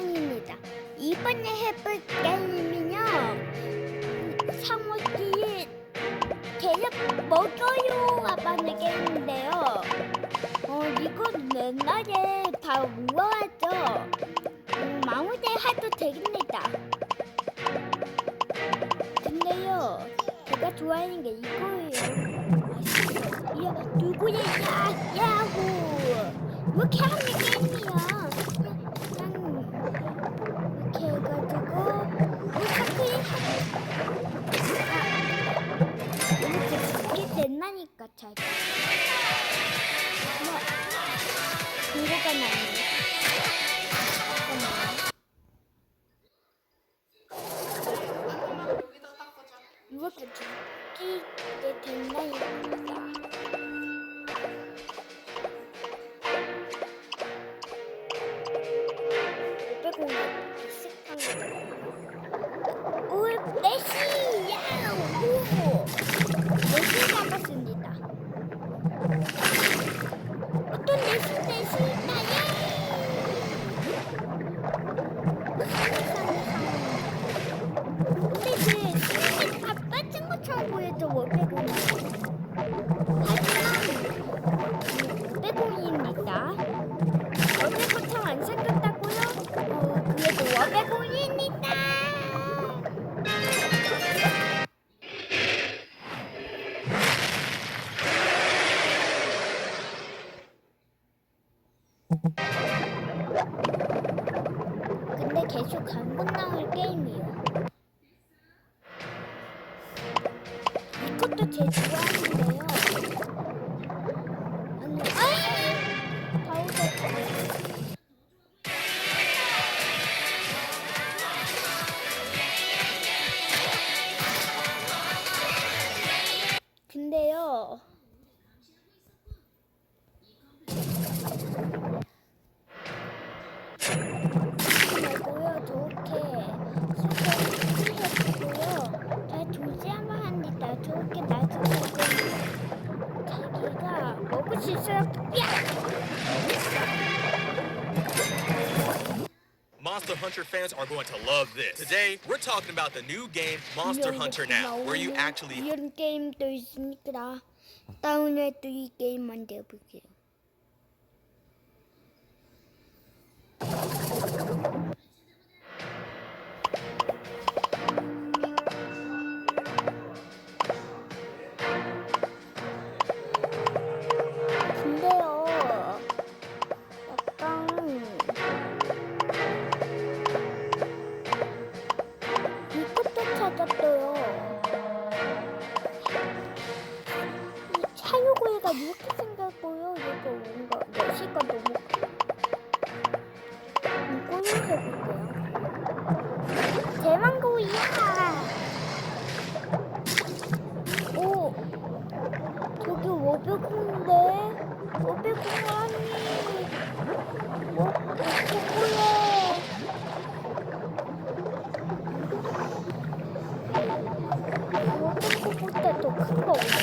안녕입니다. 이번에 해볼 게임은요. 상어끼리 계속 먹어요 하는 게임인데요. 어, 이건 옛날에 다 모아서 음, 아무데 해도 됩니다. 근데요, 제가 좋아하는 게 이거예요. 야, 누구야, 야, 야호! 이렇게 하는 게임이야. 이 근데 계속 강국 나올 게임이요. 이것도 제 좋아하는데요. 아니, 아! 바우더. 자기가 먹을 수 있어요. 야! Monster Hunter fans are going to love this. Today, we're talking about the new game Monster Hunter Now, where you actually 이런 게임도 있으니까 다운로드 이 게임만 해볼게요. 근데요, 차유고기가 이렇게 생겼고요. 이거 뭔가 날씨가 너무 이걸로 해볼게요. 대망고이야. 오, 저기 워백콩인데 워백콩 아니. 뭐 누구야? 워백콩보다 더큰거 없어 없어?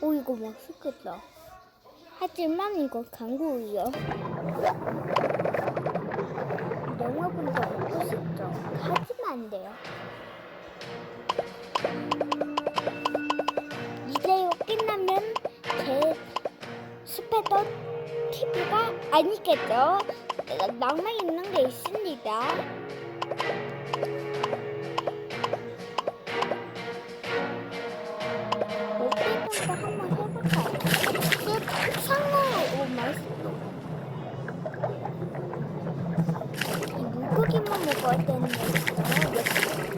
오 이거 맛있겠다 하지만 이거 강구이요 본거 먹고 싶죠 하지만 안 돼요 이제요 끝나면 제 스페더 TV가 아니겠죠? 낭만 있는 게 있습니다.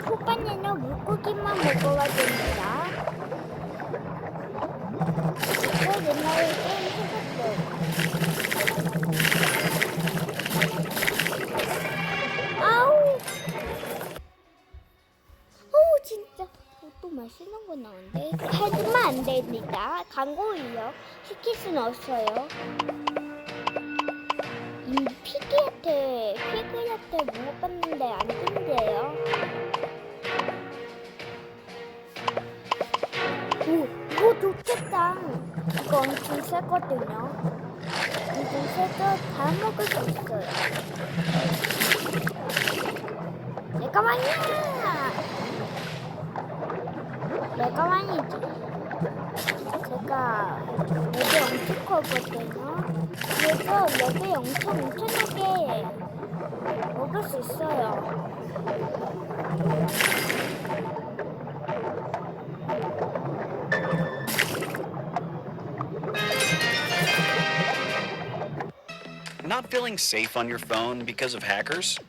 초반에는 물고기만 먹어야 됩니다. 아우! 어우, 진짜. 어, 또 맛있는 거 나온대. 하지만 안 됩니다. 광고예요. 시킬 수는 없어요. 이 피기한테, 때 물어봤는데 안 뜬대요. 오, 이거 좋겠다. 이거 엄청 세거든요. 엄청 세서 다 먹을 수 있어요. 내가 많이야! 내가 많이지. 제가 여기 엄청 커거든요. 그래서 여기 엄청 엄청나게 먹을 수 있어요. Not feeling safe on your phone because of hackers?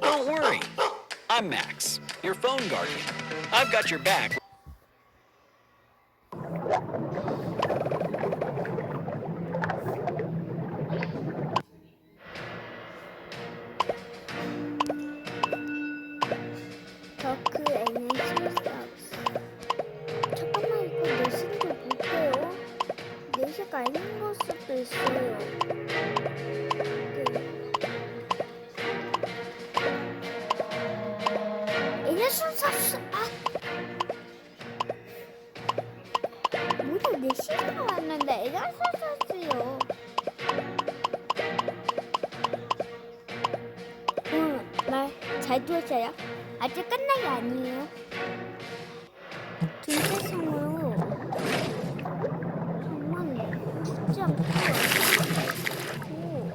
Don't worry. I'm Max, your phone guardian. I've got your back. 더크 에너지 서비스. 잠깐만 이거 내신 좀 볼게요. 내시가 아닌 걸 수도 있어요. 네. 아. 말잘 들었어요. 아직 끝난 게 아니에요. 김세성으로 정말 죽지 않고 오,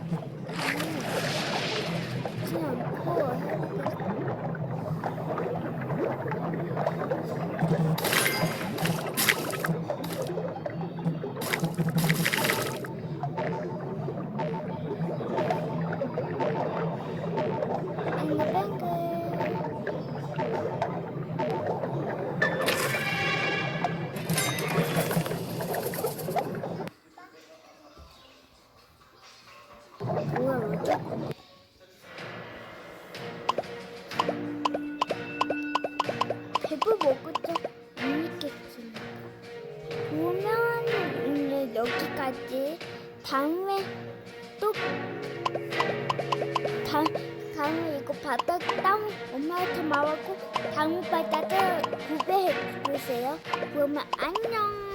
죽지 않고 해보겠습니다. 다음에 또 다, 다음에 이거 바닥 땅 엄마한테 말하고 다음 바닥을 구매해 주세요. 그러면 안녕.